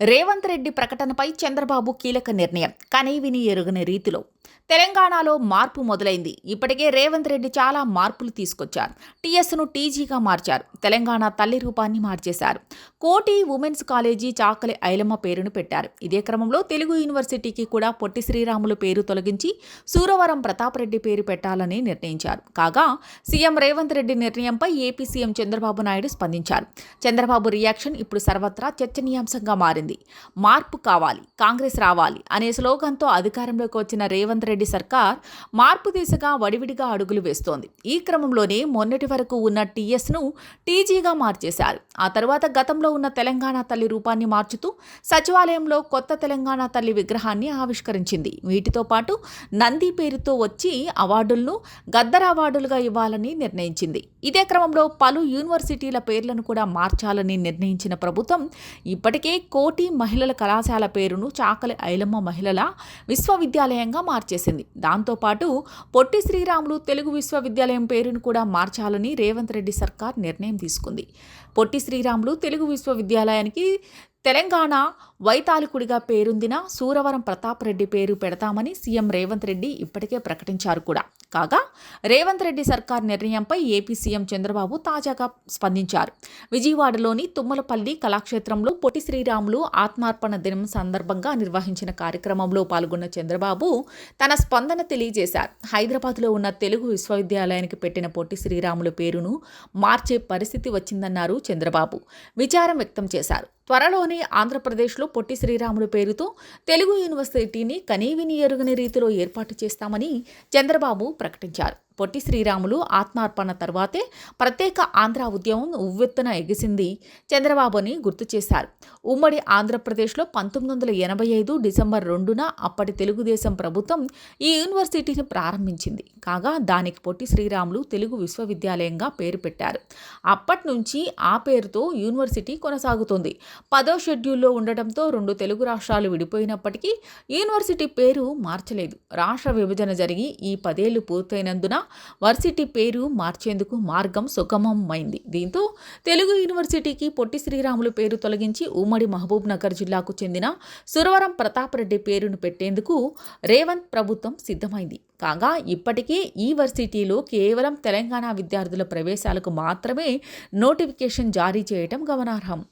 రేవంత్ రెడ్డి ప్రకటనపై చంద్రబాబు కీలక నిర్ణయం. కనీవిని ఎరుగని రీతిలో తెలంగాణలో మార్పు మొదలైంది. ఇప్పటికే రేవంత్ రెడ్డి చాలా మార్పులు తీసుకొచ్చారు. టీఎస్ను టీజీగా మార్చారు. తెలంగాణ తల్లి రూపాన్ని మార్చేశారు. కోటి ఉమెన్స్ కాలేజీ చాకలి ఐలమ్మ పేరును పెట్టారు. ఇదే క్రమంలో తెలుగు యూనివర్సిటీకి కూడా పొట్టి శ్రీరాములు పేరు తొలగించి సూరవరం ప్రతాప్ రెడ్డి పేరు పెట్టాలని నిర్ణయించారు. కాగా సీఎం రేవంత్ రెడ్డి నిర్ణయంపై ఏపీ సీఎం చంద్రబాబు నాయుడు స్పందించారు. చంద్రబాబు రియాక్షన్ ఇప్పుడు సర్వత్రా చర్చనీయాంశంగా మారింది. మార్పు కావాలి కాంగ్రెస్ రావాలి అనే స్లోగన్తో అధికారంలోకి వచ్చిన రేవంత్ రెడ్డి సర్కార్ మార్పు దిశగా వడివిడిగా అడుగులు వేస్తోంది. ఈ క్రమంలోనే మొన్నటి వరకు ఉన్న టీఎస్ను టీజీగా మార్చేశారు. ఆ తర్వాత గతంలో ఉన్న తెలంగాణ తల్లి రూపాన్ని మార్చుతూ సచివాలయంలో కొత్త తెలంగాణ తల్లి విగ్రహాన్ని ఆవిష్కరించింది. వీటితో పాటు నంది పేరుతో వచ్చి అవార్డులను గద్దర అవార్డులుగా ఇవ్వాలని నిర్ణయించింది. ఇదే క్రమంలో పలు యూనివర్సిటీల పేర్లను కూడా మార్చాలని నిర్ణయించిన ప్రభుత్వం ఇప్పటికే కోటి మహిళల కళాశాల పేరును చాకలి ఐలమ్మ మహిళల విశ్వవిద్యాలయంగా మార్చేసింది దాంతోపాటు పొట్టి శ్రీరాములు తెలుగు విశ్వవిద్యాలయం పేరును కూడా మార్చాలని రేవంత్ రెడ్డి సర్కార్ నిర్ణయం తీసుకుంది. పొట్టి శ్రీరాములు తెలుగు విశ్వవిద్యాలయానికి తెలంగాణ వైతాళికుడిగా పేరొందిన సూరవరం ప్రతాప్ రెడ్డి పేరు పెడతామని సీఎం రేవంత్ రెడ్డి ఇప్పటికే ప్రకటించారు కూడా. కాగా రేవంత్ రెడ్డి సర్కార్ నిర్ణయంపై ఏపీ సీఎం చంద్రబాబు తాజాగా స్పందించారు. విజయవాడలోని తుమ్మలపల్లి కళాక్షేత్రంలో పొట్టి శ్రీరాములు ఆత్మార్పణ దినం సందర్భంగా నిర్వహించిన కార్యక్రమంలో పాల్గొన్న చంద్రబాబు తన స్పందన తెలియజేశారు. హైదరాబాద్లో ఉన్న తెలుగు విశ్వవిద్యాలయానికి పెట్టిన పొట్టి శ్రీరాములు పేరును మార్చే పరిస్థితి వచ్చిందన్నారు చంద్రబాబు. విచారం వ్యక్తం చేశారు. త్వరలోనే ఆంధ్రప్రదేశ్లో పొట్టి శ్రీరాములు పేరుతో తెలుగు యూనివర్సిటీని కనీవిని ఎరుగని రీతిలో ఏర్పాటు చేస్తామని చంద్రబాబు ప్రకటించారు. పొట్టి శ్రీరాములు ఆత్మార్పణ తర్వాతే ప్రత్యేక ఆంధ్ర ఉద్యమం ఉవ్వెత్తున ఎగిసింది చంద్రబాబుని గుర్తు చేశారు. ఉమ్మడి ఆంధ్రప్రదేశ్లో పంతొమ్మిది వందల ఎనభై ఐదు డిసెంబర్ రెండున అప్పటి తెలుగుదేశం ప్రభుత్వం ఈ యూనివర్సిటీని ప్రారంభించింది. కాగా దానికి పొట్టి శ్రీరాములు తెలుగు విశ్వవిద్యాలయంగా పేరు పెట్టారు. అప్పటి నుంచి ఆ పేరుతో యూనివర్సిటీ కొనసాగుతుంది. పదో షెడ్యూల్లో ఉండటంతో రెండు తెలుగు రాష్ట్రాలు విడిపోయినప్పటికీ యూనివర్సిటీ పేరు మార్చలేదు. రాష్ట్ర విభజన జరిగి ఈ పదేళ్ళు పూర్తయినందున వర్సిటీ పేరు మార్చేందుకు మార్గం సుగమమైంది. దీంతో తెలుగు యూనివర్సిటీకి పొట్టి శ్రీరాములు పేరు తొలగించి ఉమ్మడి మహబూబ్ నగర్ జిల్లాకు చెందిన సురవరం ప్రతాప్ రెడ్డి పేరును పెట్టేందుకు రేవంత్ ప్రభుత్వం సిద్ధమైంది. కాగా ఇప్పటికే ఈ వర్సిటీలో కేవలం తెలంగాణ విద్యార్థుల ప్రవేశాలకు మాత్రమే నోటిఫికేషన్ జారీ చేయటం గమనార్హం.